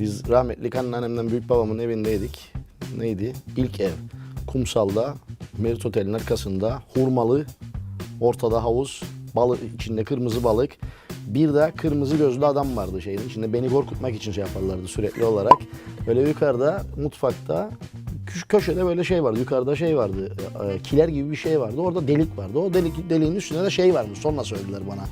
Biz rahmetli anneannemden büyük babamın evindeydik. Neydi? İlk ev. Kumsal'da, Merit Otel'in arkasında hurmalı, ortada havuz, balık içinde kırmızı balık. Bir de kırmızı gözlü adam vardı şeyin içinde. Beni korkutmak için şey yaparlardı sürekli olarak. Böyle yukarıda mutfakta köşede böyle şey vardı. Yukarıda şey vardı. e, Kiler gibi bir şey vardı. Orada delik vardı. O delik deliğin üstünde de şey varmış. Sonra söylediler bana.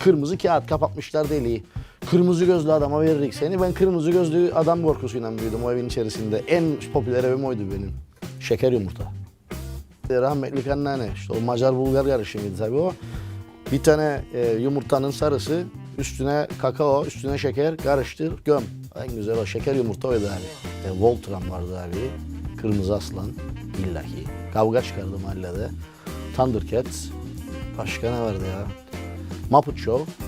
Kırmızı kağıt kapatmışlar deliği. Kırmızı gözlü adama veririk seni. Ben kırmızı gözlü adam korkusuyla büyüdüm o evin içerisinde. En popüler evim oydu benim. Şeker yumurta. Rahmetli anneanne işte o Macar Bulgar yarışıydı tabii o. Bir tane e, yumurtanın sarısı, üstüne kakao, üstüne şeker karıştır, göm. En güzel o şeker yumurta oydu abi. E, Voltran vardı abi. Kırmızı aslan illaki. Kavga çıkardı mahallede. Thundercats. Başka ne vardı ya? Muppet Show.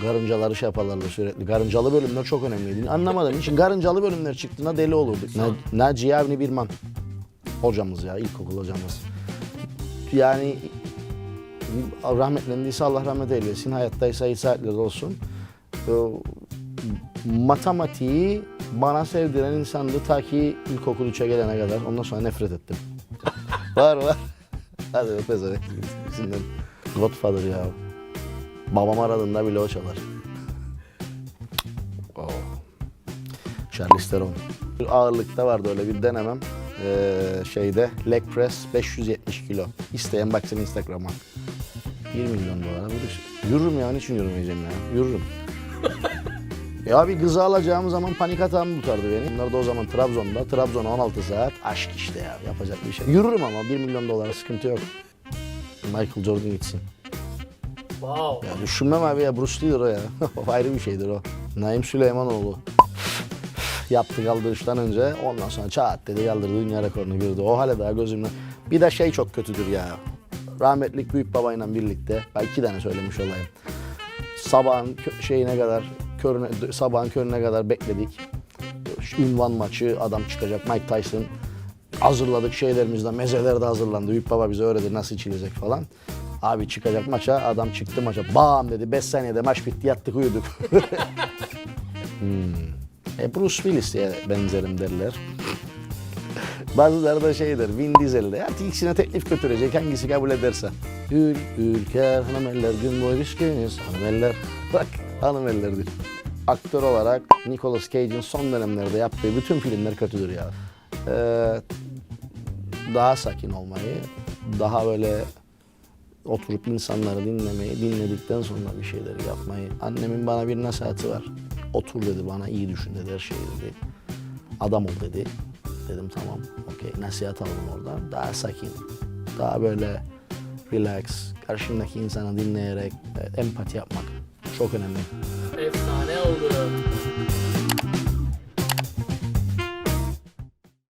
Karıncaları şey yaparlardı sürekli. Karıncalı bölümler çok önemliydi. Anlamadım. için karıncalı bölümler çıktığında deli olurduk. Na- Naciye Avni Birman. Hocamız ya, ilkokul hocamız. Yani rahmetlendiyse Allah rahmet eylesin. Hayattaysa iyi saatler olsun. Ee, Matematiği bana sevdiren insandı ta ki ilkokul 3'e gelene kadar. Ondan sonra nefret ettim. var var. Hadi öpez öyle. Godfather ya. Babam aradığında bile o çalar. Oh. Charlize Theron. Ağırlıkta vardı öyle bir denemem. Ee, şeyde leg press 570 kilo. İsteyen baksın Instagram'a. 1 milyon dolara vurur. Yürürüm ya niçin yürümeyeceğim ya? Yürürüm. ya bir kızı alacağım zaman panik atağım tutardı beni. Bunlar da o zaman Trabzon'da. Trabzon'a 16 saat. Aşk işte ya yapacak bir şey. Yürürüm ama 1 milyon dolara sıkıntı yok. Michael Jordan gitsin. Wow. Ya düşünmem abi ya Bruce Lee'dir o ya. O ayrı bir şeydir o. Naim Süleymanoğlu. Yaptı kaldırıştan önce ondan sonra çat dedi kaldırdı dünya rekorunu gördü. O hale daha gözümle. Bir de şey çok kötüdür ya. Rahmetlik büyük babayla birlikte. Ben iki tane söylemiş olayım. Sabahın şeyine kadar körüne, sabahın körüne kadar bekledik. Ünvan maçı adam çıkacak Mike Tyson. Hazırladık şeylerimizden mezeler de hazırlandı. Büyük baba bize öğretti nasıl içilecek falan. Abi çıkacak maça adam çıktı maça bam dedi 5 saniyede maç bitti yattık uyuduk. hmm. E Bruce Willis'e benzerim derler. Bazıları da şeydir, Vin Diesel'de. Ya ikisine teklif götürecek, hangisi kabul ederse. Ül, ülker, hanımeller, gün boyu bisküviniz, hanımeller. Bak, hanımellerdir. Aktör olarak Nicolas Cage'in son dönemlerde yaptığı bütün filmler kötüdür ya. Ee, daha sakin olmayı, daha böyle oturup insanları dinlemeyi, dinledikten sonra bir şeyleri yapmayı. Annemin bana bir nasihati var. Otur dedi bana, iyi düşün dedi, her şeyi dedi. Adam ol dedi. Dedim tamam, okey. Nasihat aldım oradan. Daha sakin, daha böyle relax, karşındaki insanı dinleyerek e, empati yapmak çok önemli. Efsane oldu.